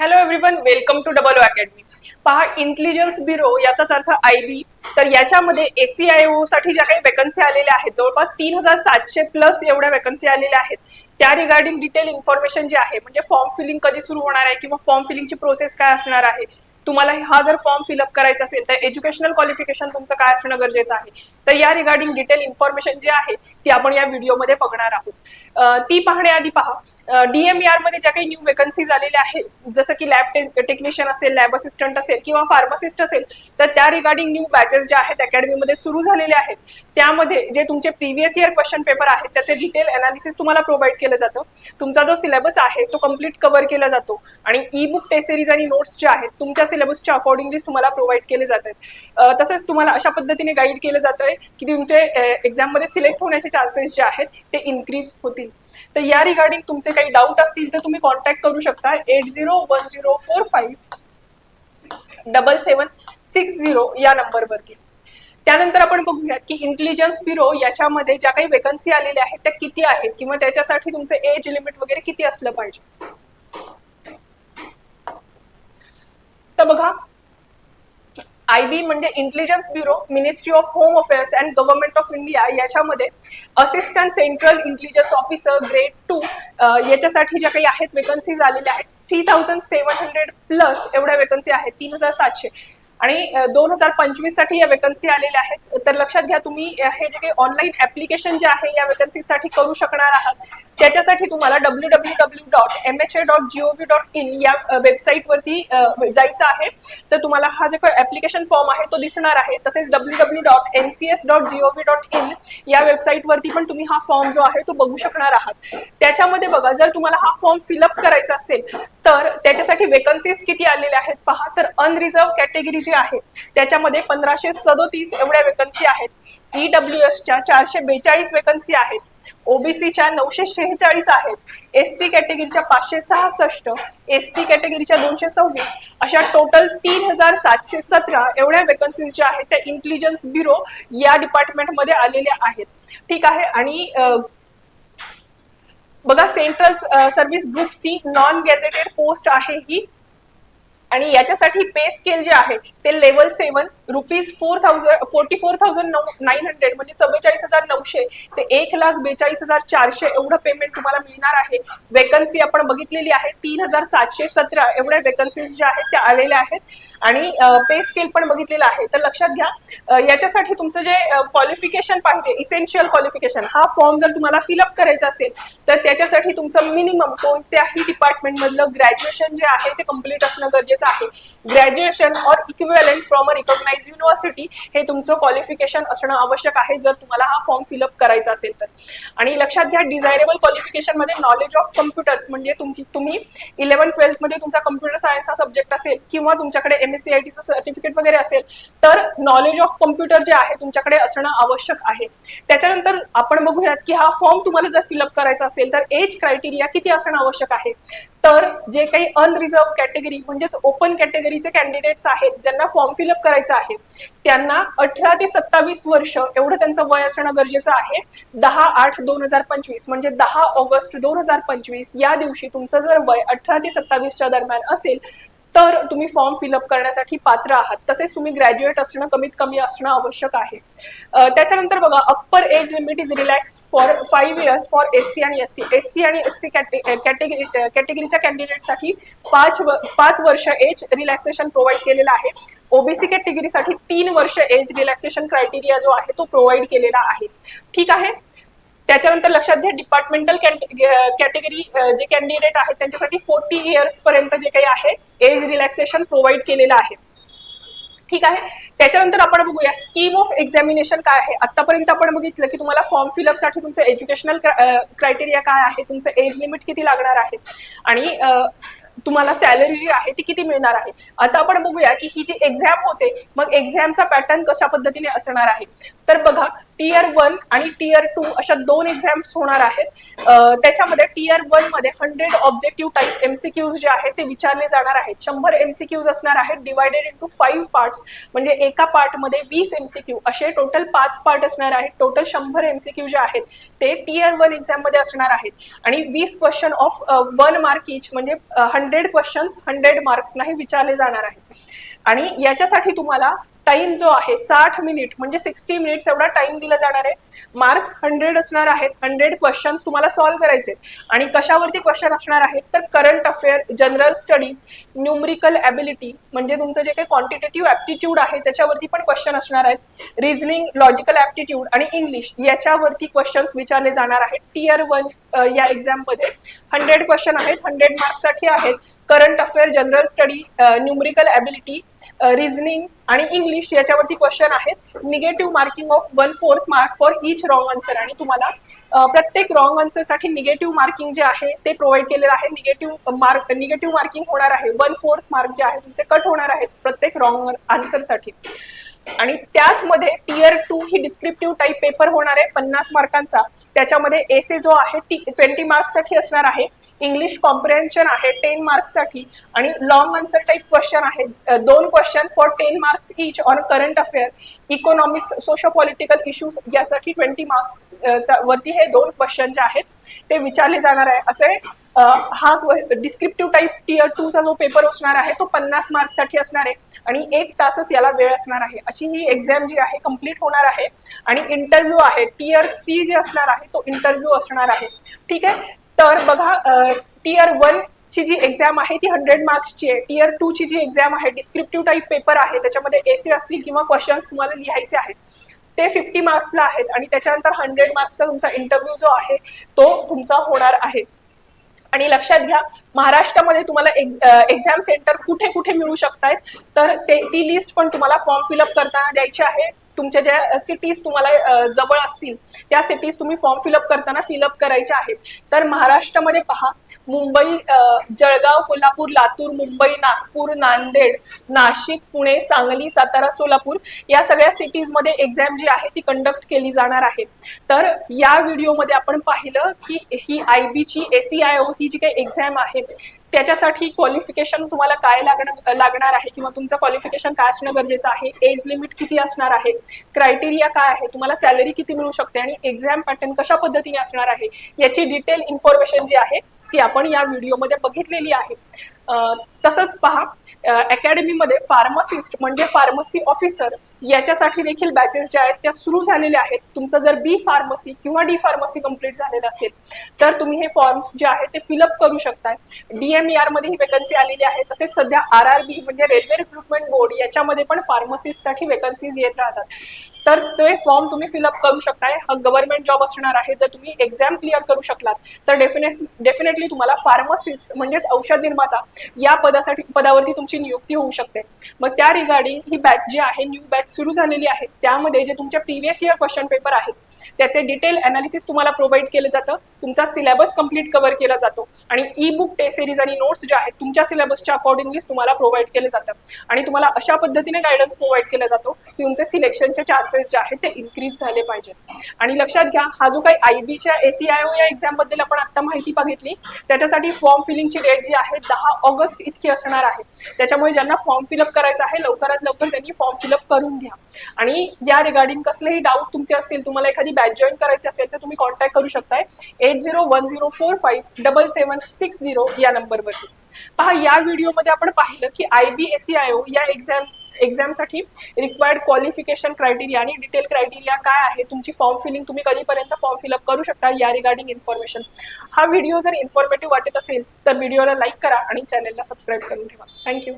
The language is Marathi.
Hello everyone welcome to double academy पहा इंटेलिजन्स ब्युरो याचाच अर्थ आय बी तर याच्यामध्ये एसीआयओ साठी ज्या काही वेकन्सी आलेल्या आहेत जवळपास तीन हजार सातशे प्लस एवढ्या वेकन्सी आलेल्या आहेत. त्या रिगार्डिंग डिटेल इन्फॉर्मेशन जे आहे म्हणजे फॉर्म फिलिंग कधी सुरू होणार आहे किंवा फॉर्म फिलिंगची प्रोसेस काय असणार आहे तुम्हाला हा जर फॉर्म फिलअप करायचा असेल तर एज्युकेशनल क्वालिफिकेशन तुमचं काय असणं गरजेचं आहे? तर या रिगार्डिंग डिटेल इन्फॉर्मेशन जी आहे ती आपण या व्हिडिओमध्ये बघणार आहोत. ती पाहण्याआधी पहा डीएमआरमध्ये ज्या काही न्यू वेकन्सी आलेल्या आहेत जसं की लॅब टेक्निशियन असेल लॅब असिस्टंट असेल किंवा फार्मासिस्ट असेल तर त्या रिगार्डिंग न्यू बॅचेस ज्या आहेत अकॅडमीमध्ये सुरू झालेले आहेत. त्यामध्ये जे तुमचे प्रिव्हियस इयर क्वेश्चन पेपर आहेत त्याचे डिटेल अनालिसिस तुम्हाला प्रोव्हाइड केलं जातं. तुमचा जो सिलेबस आहे तो कंप्लीट कव्हर केला जातो. आणि ई बुक टेस्ट सिरीज आणि नोट्स जे आहेत तुमच्या सिलेबसच्या अकॉर्डिंगली तुम्हाला प्रोव्हाइड केले जात आहेत तसंच तुम्हाला अशा पद्धतीने गाईड केलं जात आहे की तुमचे एक्झाममध्ये सिलेक्ट होण्याचे चान्सेस जे आहेत ते इन्क्रीज होतील. तर या रिगार्डिंग तुमचे काही डाऊट असतील तर तुम्ही कॉन्टॅक्ट करू शकता eight zero one zero four five double seven six zero या नंबरवरती त्यानंतर आपण बघूया की इंटेलिजन्स ब्युरो याच्यामध्ये ज्या काही वेकन्सी आलेल्या आहेत त्या किती आहेत? किंवा त्याच्यासाठी तुमचे एज लिमिट वगैरे किती असलं पाहिजे? तर बघा आय बी म्हणजे intelligence bureau ministry of home affairs and government of India याच्यामध्ये assistant central intelligence officer grade two याच्यासाठी ज्या काही आहेत वेकन्सीज आलेल्या आहेत three thousand seven hundred plus एवढ्या वेकन्सी आहेत तीन हजार सातशे. आणि दोन हजार पंचवीससाठी या वेकन्सी आलेल्या आहेत. तर लक्षात घ्या तुम्ही हे जे काही ऑनलाईन ऍप्लिकेशन जे आहे या वेकन्सीसाठी करू शकणार आहात. त्याच्यासाठी तुम्हाला W W W dot M H A dot G O V dot in या वेबसाईटवरती जायचं आहे. तर तुम्हाला हा जो काही ऍप्लिकेशन फॉर्म आहे तो दिसणार आहे. तसेच W W dot N C S dot G O V dot in या वेबसाईटवरती पण तुम्ही हा फॉर्म जो आहे तो बघू शकणार आहात. त्याच्यामध्ये बघा जर तुम्हाला हा फॉर्म फिलअप करायचा असेल तर त्याच्यासाठी वेकन्सीज किती आलेल्या आहेत पहा. तर अनरिझर्व कॅटेगरी जी आहे त्याच्यामध्ये पंधराशे सदोतीस एवढ्या वेकन्सी आहेत. ईडब्ल्यू एसच्या चारशे बेचाळीस वेकन्सी आहेत. ओबीसीच्या नऊशे शेहेचाळीस आहेत. एस सी कॅटेगरीच्या पाचशे सहासष्ट एस टी कॅटेगरीच्या दोनशे सव्वीस अशा टोटल तीन हजार सातशे सतरा एवढ्या वेकन्सीज ज्या आहेत त्या इंटेलिजन्स ब्युरो या डिपार्टमेंटमध्ये आलेल्या आहेत. ठीक आहे? आणि बघा central service group C non gazetted post आहे ही. आणि याच्यासाठी पे स्केल जे आहे ते level seven rupees four thousand forty four thousand नऊ नाईन हंड्रेड म्हणजे चव्वेचाळीस हजार नऊशे ते एक लाख बेचाळीस हजार चारशे एवढं पेमेंट तुम्हाला मिळणार आहे. वेकन्सी आपण बघितलेली आहे तीन हजार सातशे सतरा एवढ्या वेकन्सीज ज्या आहेत त्या आलेल्या आहेत. आणि पे स्केल पण बघितलेला आहे. तर लक्षात घ्या याच्यासाठी तुमचं जे क्वालिफिकेशन पाहिजे इसेन्शियल क्वालिफिकेशन हा फॉर्म जर तुम्हाला फिलअप करायचा असेल तर त्याच्यासाठी तुमचं मिनिमम कोणत्याही डिपार्टमेंटमधलं ग्रॅज्युएशन जे आहे ते कंप्लीट असणं गरजेचं आहे graduation or equivalent from a recognise university हे तुमचं क्वालिफिकेशन असणं आवश्यक आहे जर तुम्हाला हा फॉर्म फिलअप करायचा असेल तर. आणि लक्षात घ्या डिझायरेबल क्वालिफिकेशनमध्ये नॉलेज ऑफ कम्प्युटर्स म्हणजे तुमची तुम्ही इलेव्हन ट्वेल्थमध्ये तुमचा कम्प्युटर सायन्स हा सब्जेक्ट असेल किंवा तुमच्याकडे एम एस सी आय टीचं सर्टिफिकेट वगैरे असेल तर नॉलेज ऑफ कम्प्युटर जे आहे तुमच्याकडे असणं आवश्यक आहे. त्याच्यानंतर आपण बघूयात की हा फॉर्म तुम्हाला जर फिलअप करायचा असेल तर एज क्रायटेरिया किती असणं आवश्यक आहे? तर जे काही अनरिझर्व कॅटेगरी म्हणजेच ओपन कॅटेगरी कॅटेगरीचे कॅन्डिडेट्स आहेत ज्यांना फॉर्म फिलअप करायचा आहे त्यांना अठरा ते सत्तावीस वर्ष एवढं त्यांचं वय असणं गरजेचं आहे. दहा आठ दोन हजार पंचवीस म्हणजे दहा ऑगस्ट दोन हजार पंचवीस या दिवशी तुमचं जर वय अठरा ते सत्तावीसच्या दरम्यान असेल तर तुम्ही फॉर्म फिलअप करण्यासाठी पात्र आहात. तसेच तुम्ही ग्रॅज्युएट असणं कमीत कमी असणं आवश्यक आहे. त्याच्यानंतर बघा upper age limit is relax for five years for S C आणि एस टी एस सी आणि एस सी कॅटेगरी कॅटेगरीच्या कॅन्डिडेटसाठी पाच व- पाच वर्ष एज रिलॅक्सेशन प्रोव्हाइड केलेलं आहे. ओबीसी कॅटेगरीसाठी तीन वर्ष एज रिलॅक्सेशन क्रायटेरिया जो आहे तो प्रोव्हाइड केलेला आहे. ठीक आहे? त्याच्यानंतर लक्षात घ्या डिपार्टमेंटल कॅटेगरी जे कॅन्डिडेट आहेत त्यांच्यासाठी फोर्टी इयर्स पर्यंत जे काही आहे एज रिलॅक्सेशन प्रोव्हाइड केलेलं आहे. ठीक आहे? त्याच्यानंतर आपण बघूया स्कीम ऑफ एक्झामिनेशन काय आहे? आतापर्यंत आपण बघितलं की तुम्हाला फॉर्म फिलअपसाठी तुमचं एज्युकेशनल क्रायटेरिया काय आहे? तुमचं एज लिमिट किती लागणार आहे? आणि तुम्हाला सॅलरी जी आहे ती किती मिळणार आहे? आता आपण बघूया की ही जी एक्झाम होते मग एक्झामचा पॅटर्न कशा पद्धतीने असणार आहे? तर बघा टीयर वन आणि टीयर टू अशा दोन एक्झाम्स होणार आहेत. त्याच्यामध्ये टीयर वनमध्ये हंड्रेड ऑब्जेक्टिव्ह टाईप एमसीक्यूज जे आहेत ते विचारले जाणार आहेत. शंभर एमसीक्यूज असणार आहेत डिवायडेड इंटू फाईव्ह पार्ट्स म्हणजे एका पार्टमध्ये वीस एमसीक्यू असे टोटल पाच पार्ट असणार आहेत. टोटल शंभर एमसीक्यू जे आहेत ते टीयर वन एक्झाममध्ये असणार आहेत. आणि वीस question of one mark each म्हणजे हंड्रेड क्वेश्चन्स हंड्रेड मार्क्सनाही विचारले जाणार आहेत. आणि याच्यासाठी तुम्हाला टाइम जो आहे साठ मिनिट म्हणजे सिक्स्टी मिनिट्स एवढा टाइम दिला जाणार आहे. मार्क्स हंड्रेड असणार आहेत हंड्रेड क्वेश्चन्स तुम्हाला सॉल्व्ह करायचे आणि कशावरती क्वेश्चन असणार आहेत तर current affair general studies numerical ability म्हणजे तुमचं जे काही क्वांटिटेटिव्ह ॲप्टिट्यूड आहे त्याच्यावरती पण क्वेश्चन असणार आहेत. रिझनिंग लॉजिकल ॲप्टिट्यूड आणि इंग्लिश याच्यावरती क्वेश्चन्स विचारले जाणार आहेत. टीयर वन या एक्झाममध्ये हंड्रेड क्वेश्चन आहेत हंड्रेड मार्क्ससाठी आहेत. Current affair general study numerical ability reasoning आणि इंग्लिश याच्यावरती क्वेश्चन आहेत. Negative marking of one fourth mark for each wrong answer आणि तुम्हाला प्रत्येक रॉंग आन्सरसाठी निगेटिव्ह मार्किंग जे आहे ते प्रोव्हाइड केलेलं आहे. निगेटिव्ह मार्क निगेटिव्ह मार्किंग होणार आहे. वन फोर्थ मार्क जे आहे तुमचे कट होणार आहेत प्रत्येक रॉंग आन्सरसाठी आणि त्याचमध्ये टीयर टू ही डिस्क्रिप्टिव्ह टाईप पेपर होणार आहे पन्नास मार्कांचा. त्याच्यामध्ये एसे जो आहे टी ट्वेंटी मार्क्ससाठी असणार आहे. इंग्लिश कॉम्प्रिहेन्शन आहे टेन मार्क्ससाठी आणि लॉंग आन्सर टाईप क्वेश्चन आहे. दोन question for ten marks each on current affair economics socio political issues यासाठी ट्वेंटी मार्क्स वरती हे दोन क्वेश्चन जे आहेत ते विचारले जाणार आहे. असे हा डिस्क्रिप्टिव्ह टाईप टियर टूचा जो पेपर असणार आहे तो पन्नास मार्क्ससाठी असणार आहे आणि एक तासच याला वेळ असणार आहे. अशी ही एक्झाम जी आहे कंप्लीट होणार आहे आणि इंटरव्ह्यू आहे टियर थ्री जे असणार आहे तो इंटरव्ह्यू असणार आहे. ठीक आहे? तर बघा टियर वन ची जी एक्झाम आहे ती हंड्रेड मार्क्सची आहे. टियर टू ची जी एक्झाम आहे डिस्क्रिप्टिव्ह टाईप पेपर आहे. त्याच्यामध्ये एसे असतील किंवा क्वेश्चन्स तुम्हाला लिहायचे आहेत. ते फिफ्टी मार्क्सला आहेत आणि त्याच्यानंतर हंड्रेड मार्क्सचा तुमचा इंटरव्ह्यू जो आहे तो तुमचा होणार आहे. आणि लक्षात घ्या महाराष्ट्रामध्ये तुम्हाला एक्झाम सेंटर कुठे कुठे मिळू शकतायत. तर ते ती लिस्ट पण तुम्हाला फॉर्म फिलअप करताना द्यायची आहे. तुमच्या ज्या सिटीज तुम्हाला जवळ असतील त्या सिटीज तुम्ही फॉर्म फिलअप करताना फिलअप करायच्या आहेत. तर महाराष्ट्रामध्ये पहा मुंबई जळगाव कोल्हापूर लातूर मुंबई नागपूर नांदेड नाशिक पुणे सांगली सातारा सोलापूर या सगळ्या सिटीजमध्ये एक्झाम जी आहे ती कंडक्ट केली जाणार आहे. तर या व्हिडिओमध्ये आपण पाहिलं की ही आय बीची एसीआयओ ही जी काही एक्झाम आहे त्याच्यासाठी क्वालिफिकेशन तुम्हाला काय लागणं लागणार आहे किंवा तुमचं क्वालिफिकेशन काय असणं गरजेचं आहे एज लिमिट किती असणार आहे क्रायटेरिया काय आहे तुम्हाला सॅलरी किती मिळू शकते आणि एक्झाम पॅटर्न कशा पद्धतीने असणार आहे याची डिटेल इन्फॉर्मेशन जी आहे ती आपण या व्हिडिओमध्ये बघितलेली आहे. तसंच पहा अकॅडमीमध्ये फार्मसिस्ट म्हणजे फार्मसी ऑफिसर याच्यासाठी देखील बॅचेस ज्या आहेत त्या सुरू झालेल्या आहेत. तुमचं जर बी फार्मसी किंवा डी फार्मसी कंप्लीट झालेलं असेल तर तुम्ही हे फॉर्म्स जे आहेत ते फिलअप करू शकताय. डीएमईआरमध्ये ही वेकन्सी आलेली आहे. तसेच सध्या आर आर बी म्हणजे रेल्वे रिक्रुटमेंट बोर्ड याच्यामध्ये पण फार्मसिस्टसाठी वेकन्सीज येत राहतात. तर ते फॉर्म तुम्ही फिलअप करू शकताय. हा गव्हर्नमेंट जॉब असणार आहे. जर तुम्ही एक्झाम क्लिअर करू शकलात तर डेफिनेट डेफिनेटली तुम्हाला फार्मसिस्ट म्हणजेच औषध निर्माता या पदासाठी पदावरती तुमची नियुक्ती होऊ शकते. मग त्या रिगार्डिंग ही बॅच जी आहे न्यू बॅच सुरू झालेली आहे. त्यामध्ये जे तुमच्या प्रिव्हियस इयर क्वेश्चन पेपर आहेत त्याचे डिटेल अनालिसिस तुम्हाला प्रोव्हाइड केलं जातं. तुमचा सिलेबस कंप्लीट कव्हर केला जातो. आणि ई बुक टेस्ट सिरीज आणि नोट्स जे आहेत तुमच्या सिलेबसच्या अकॉर्डिंगलीच तुम्हाला प्रोव्हाइड केलं जातं. आणि तुम्हाला अशा पद्धतीने गायडन्स प्रोव्हाइड केला जातो की तुमचे सिलेक्शनचे चार्ज क्लासेस जे आहेत ते इन्क्रीज झाले पाहिजेत. आणि लक्षात घ्या हा जो काही आय बीच्या एसीआयओ या एक्झामबद्दल आपण आता माहिती बघितली त्याच्यासाठी फॉर्म फिलिंगची डेट जी आहे दहा ऑगस्ट इतकी असणार आहे. त्याच्यामुळे ज्यांना फॉर्म फिलअप करायचा आहे लवकरात लवकर त्यांनी फॉर्म फिलअप करून घ्या. आणि या रिगार्डिंग कसलेही डाऊट तुमचे असतील तुम्हाला एखादी बॅच जॉईन करायची असेल तर तुम्ही कॉन्टॅक्ट करू शकताय. Eight zero one zero four five double seven six zero या नंबरवरती पहा या व्हिडिओमध्ये आपण पाहिलं की I B S C I O या एक्झाम एक्झामसाठी रिक्वायर्ड क्वालिफिकेशन क्रायटेरिया आणि डिटेल क्रायटेरिया काय आहे तुमची फॉर्म फिलिंग तुम्ही कधीपर्यंत फॉर्म फिलअप करू शकता या रिगार्डिंग इन्फॉर्मेशन हा व्हिडिओ जर इन्फॉर्मेटिव्ह वाटत असेल तर व्हिडिओला लाईक करा आणि चॅनलला सबस्क्राईब करून ठेवा. थँक्यू